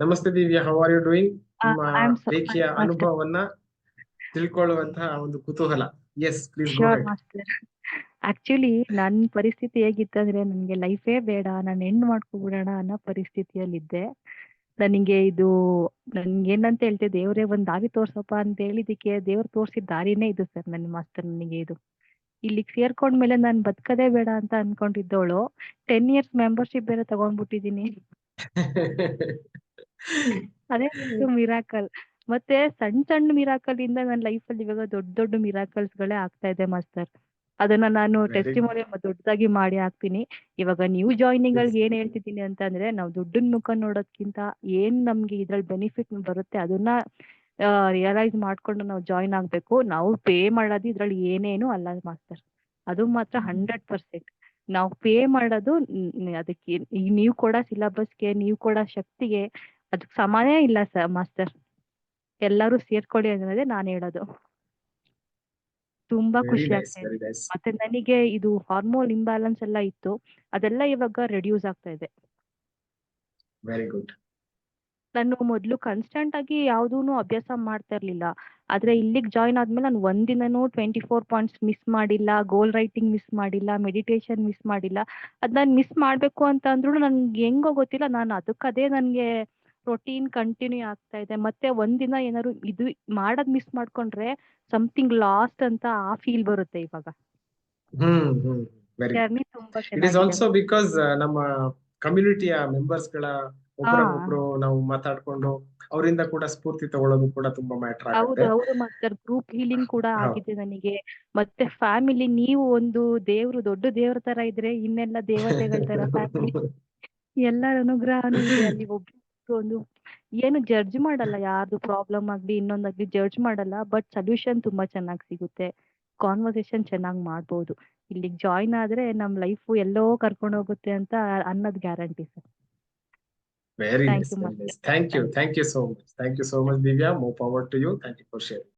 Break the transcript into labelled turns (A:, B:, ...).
A: ನಮಸ್ತೆ Divya how are you doing ನಿಮ್ಮ ರೇಖೆಯ ಅನುಭವವನ್ನ ತಿಳ್ಕೊಳ್ಳುವಂತಹ ಒಂದು ಕುತೂಹಲ. Yes please.
B: ಆಕ್ಚುಲಿ ನನ್ ಪರಿಸ್ಥಿತಿ ಹೇಗಿತ್ತಂದ್ರೆ ನನ್ಗೆ ಲೈಫೇ ಬೇಡ ನಾನು ಹೆಣ್ಣು ಮಾಡ್ಕೊಬಿಡೋಣ ಅನ್ನೋ ಪರಿಸ್ಥಿತಿಯಲ್ಲಿದ್ದೆ. ನನಗೆ ಇದು ನನ್ಗೆ ಏನಂತ ಹೇಳ್ತೆ ದೇವ್ರೇ ಒಂದ್ ದಾರಿ ತೋರ್ಸಪ್ಪ ಅಂತ ಹೇಳಿದಕ್ಕೆ ದೇವ್ರು ತೋರ್ಸಿದ ದಾರಿನೇ ಇದು ಸರ್ ನನ್ನ ಮಾಸ್ಟರ್ ನನಗೆ ಇದು. ಇಲ್ಲಿಗೆ ಸೇರ್ಕೊಂಡ್ಮೇಲೆ ನಾನು ಬದುಕದೇ ಬೇಡ ಅಂತ ಅನ್ಕೊಂಡಿದ್ದವಳು ಟೆನ್ ಇಯರ್ಸ್ ಮೆಂಬರ್ಶಿಪ್ ಬೇರೆ ತಗೊಂಡ್ಬಿಟ್ಟಿದೀನಿ ಅದೇ ಮಿರಾಕಲ್ ಮತ್ತೆ ಸಣ್ಣ ಸಣ್ಣ ಮಿರಾಕಲ್ ಇಂದ ನನ್ನ ಅಲ್ಲಿ ಇವಾಗ ದೊಡ್ಡ ದೊಡ್ಡ ಮಿರಾಕಲ್ಸ್ ಗಳೇ ಆಗ್ತಾ ಇದೆ ಮಾಸ್ತರ್ ಅದನ್ನ ನಾನು ಟೆಸ್ಟಿಮೋನಿ ದೊಡ್ಡದಾಗಿ ಮಾಡಿ ಹಾಕ್ತೀನಿ. ಇವಾಗ ನ್ಯೂ ಜಾಯ್ನಿಂಗ್ ಗಳಿಗೆ ಏನ್ ಹೇಳ್ತಿದ್ದೀನಿ ಅಂತಂದ್ರೆ ನಾವು ದುಡ್ಡನ್ ಮುಖ ನೋಡೋದ್ಕಿಂತ ಏನ್ ನಮ್ಗೆ ಇದ್ರಲ್ಲಿ ಬೆನಿಫಿಟ್ ಬರುತ್ತೆ ಅದನ್ನ ರಿಯಲೈಸ್ ಮಾಡ್ಕೊಂಡು ನಾವು ಜಾಯಿನ್ ಆಗ್ಬೇಕು. ನಾವು ಪೇ ಮಾಡೋದು ಇದ್ರಲ್ಲಿ ಏನೇನು ಅಲ್ಲ ಮಾಸ್ತರ್ ಅದು ಮಾತ್ರ ಹಂಡ್ರೆಡ್ ಪರ್ಸೆಂಟ್ ನಾವು ಪೇ ಮಾಡೋದು ಅದಕ್ಕೆ ನೀವು ಕೊಡೋ ಸಿಲಬಸ್ಗೆ ನೀವು ಕೊಡೋ ಶಕ್ತಿಗೆ ಅದಕ್ಕೆ ಸಮಾನೇ ಇಲ್ಲ ಸರ್ ಮಾಸ್ಟರ್. ಎಲ್ಲರೂ ಸೇರ್ಕೊಳ್ಳಿ ಅನ್ನೋದೇ ನಾನು ಹೇಳೋದು. ತುಂಬಾ ಖುಷಿ
A: ನೈಸ್
B: ಆಗ್ತಾ ಇದೆ. ಮತ್ತೆ ನನಗೆ ಇದು ಹಾರ್ಮೋನ್ ಇಂಬ್ಯಾಲೆನ್ಸ್ ಎಲ್ಲ ಇತ್ತು. ಅದೆಲ್ಲ ಇವಾಗ ರೆಡ್ಯೂಸ್ ಆಗ್ತಾ ಇದೆ.
A: ವೆರಿ ಗುಡ್
B: ನಾನು ಮೊದ್ಲು ಕನ್ಸ್ಟೆಂಟ್ ಆಗಿ ಯಾವ್ದೂನು ಅಭ್ಯಾಸ ಮಾಡ್ತಾ ಇರ್ಲಿಲ್ಲ. ಆದ್ರೆ ಇಲ್ಲಿಗೆ ಜಾಯ್ನ್ ಆದ್ಮೇಲೆ ನಾನು ಒಂದಿನೂ ಟ್ವೆಂಟಿ ಫೋರ್ ಪಾಯಿಂಟ್ಸ್ ಮಿಸ್ ಮಾಡಿಲ್ಲ ಗೋಲ್ ರೈಟಿಂಗ್ ಮಿಸ್ ಮಾಡಿಲ್ಲ ಮೆಡಿಟೇಷನ್ ಮಿಸ್ ಮಾಡಿಲ್ಲ. ಅದ್ ನಾನು ಮಿಸ್ ಮಾಡ್ಬೇಕು ಅಂತ ಅಂದ್ರೂ ನನ್ಗೆ ಹೆಂಗೋ ಗೊತ್ತಿಲ್ಲ. ನಾನು ಅದಕ್ಕದೇ ನನ್ಗೆ ರೊಟೀನ್ ಕಂಟಿನ್ಯೂ ಆಗ್ತಾ ಇದೆ. ಮತ್ತೆ ಒಂದಿನ ಏನಾದ್ರು ಇದು ಮಾಡೋದ್ ಮಿಸ್ ಮಾಡ್ಕೊಂಡ್ರೆ ಸಮಥಿಂಗ್ ಲಾಸ್ಟ್ ಅಂತ ಆ ಫೀಲ್ ಬರುತ್ತೆ ಇವಾಗ. ಜರ್ನಿ ತುಂಬಾ
A: ಇಟ್ ಆಲ್ಸೋ ಬಿಕಾಸ್ ನಮ್ಮ ಕಮ್ಯುನಿಟಿಯ ಮೆಂಬರ್ಸ್ಗಳ ಒಬ್ಬರೊಬ್ಬರು ನಾವು ಮಾತಾಡ್ಕೊಂಡು ಅವರಿಂದ ಕೂಡ ಸ್ಫೂರ್ತಿ ತಗೊಳ್ಳೋದು ಕೂಡ ತುಂಬಾ ಮ್ಯಾಟರ್
B: ಹೌದು
A: ಆಗುತ್ತೆ.
B: ಹೌದು ಮತ್ತೆ ಗ್ರೂಪ್ ಹೀಲಿಂಗ್ ಕೂಡ. ಆಗಿದೆ ನನಗೆ. ಮತ್ತೆ ಫ್ಯಾಮಿಲಿ ನೀವು ಒಂದು ದೇವ್ರು ದೊಡ್ಡ ದೇವ್ರ ತರ ಇದ್ರೆ ಇನ್ನೆಲ್ಲ ದೇವತೆಗಳ ತರ ಫ್ಯಾಮಿಲಿ ಎಲ್ಲರ ಅನುಗ್ರಹ ಅಲ್ಲಿ ಒಬ್ರು ಒಂದು ಏನು ಜಡ್ಜ್ ಮಾಡಲ್ಲ ಯಾರ್ದು ಪ್ರಾಬ್ಲಮ್ ಆಗ್ಲಿ ಇನ್ನೊಂದಾಗ್ಲಿ ಜಡ್ಜ್ ಮಾಡಲ್ಲ ಬಟ್ ಸೊಲ್ಯೂಷನ್ ತುಂಬಾ ಚೆನ್ನಾಗಿ ಸಿಗುತ್ತೆ. ಕಾನ್ವರ್ಸೇಷನ್ ಚೆನ್ನಾಗಿ ಮಾಡ್ಬೋದು. ಇಲ್ಲಿ ಜಾಯಿನ್ ಆದ್ರೆ ನಮ್ ಲೈಫ್ ಎಲ್ಲೋ ಕರ್ಕೊಂಡು ಹೋಗುತ್ತೆ ಅಂತ ಅನ್ನೋದ್ guarantee sir.
A: Very thank you thank you so much thank you so much Divya more power to you thank you for sharing